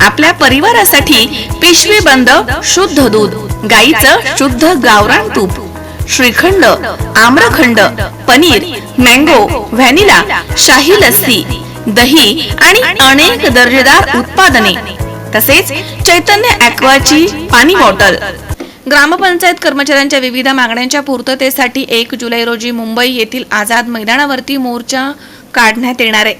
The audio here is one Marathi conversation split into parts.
आपल्या परिवारासाठी पिशवी बंद शुद्ध दूध गाईचं शुद्ध गावरान तूप श्रीखंड आम्रखंड पनीर मँगो व्हॅनिला शाही लस्सी दही आणि अनेक दर्जेदार उत्पादने तसेच चैतन्य ॲक्वाची पाणी बॉटल. ग्रामपंचायत कर्मचाऱ्यांच्या विविध मागण्यांच्या पूर्ततेसाठी एक जुलै रोजी मुंबई येथील आझाद मैदानावरती मोर्चा काढण्यात येणार आहे.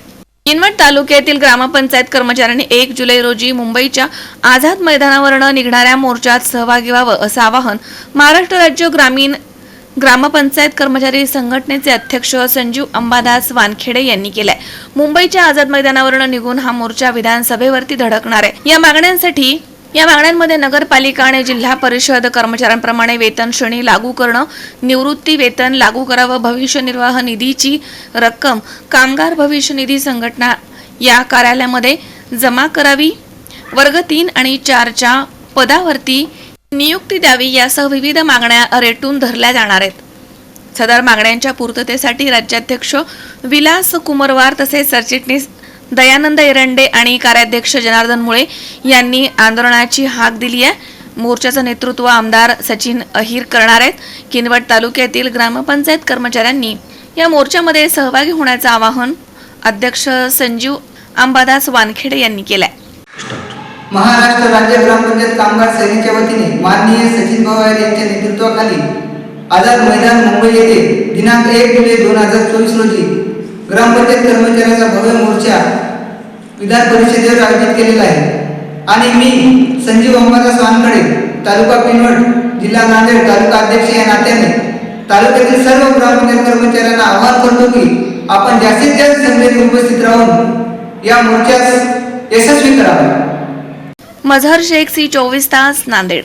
किनवट तालुक्यातील ग्रामपंचायत कर्मचाऱ्यांनी एक जुलै रोजी मुंबईच्या आझाद मैदानावरनं निघणाऱ्या मोर्चात सहभागी व्हावं असं आवाहन महाराष्ट्र राज्य ग्रामीण ग्रामपंचायत कर्मचारी संघटनेचे अध्यक्ष संजीव अंबादास वानखेडे यांनी केलंय. मुंबईच्या आझाद मैदानावरनं निघून हा मोर्चा विधानसभेवरती धडकणार आहे. या मागण्यांसाठी या मागण्यांमध्ये नगरपालिका आणि जिल्हा परिषद कर्मचाऱ्यांप्रमाणे वेतन श्रेणी लागू करणं निवृत्ती वेतन लागू करावं भविष्य निर्वाह निधीची रक्कम कामगार भविष्य निधी संघटना या कार्यालयामध्ये जमा करावी. वर्ग तीन आणि चारच्या पदावरती नियुक्ती द्यावी यासह विविध मागण्या रेटून धरल्या जाणार आहेत. सदर मागण्यांच्या पूर्ततेसाठी राज्याध्यक्ष विलास कुमरवार तसेच सरचिटणीस दयानंद एरंडे आणि कार्याध्यक्ष जनार्दन मुळे यांनी आंदोलनाची हाक दिली आहे मोर्चाचं नेतृत्व आमदार सचिन अहिर करणार आहेत. किनवट तालुक्यातील ग्रामपंचायत कर्मचाऱ्यांनी या मोर्चामध्ये सहभागी होण्याचं आवाहन अध्यक्ष संजीव अंबादास वानखेडे यांनी केलंय. महाराष्ट्र राज्य ग्रामपंचायत कामगार सेनेच्या वतीने माननीय सचिन पवार यांच्या नेतृत्वाखाली आझाद मैदान मुंबई येथे दिनांक एक जुलै दोन हजार चोवीस रोजी ग्रामपंचायत कर्मचाऱ्यांचा भव्य मोर्चा विधान परिषदेवर आयोजित केलेला आहे. आणि मी संजीव अंबादास वानखडे तालुका पिनवट जिल्हा नांदेड तालुका अध्यक्ष या नात्याने तालुक्यातील सर्व ग्रामपंचायत कर्मचाऱ्यांना आवाहन करतो की आपण जास्तीत जास्त संख्येने उपस्थित राहून या मोर्चास यशस्वी करावा. मझहर शेख सी चोवीस तास नांदेड.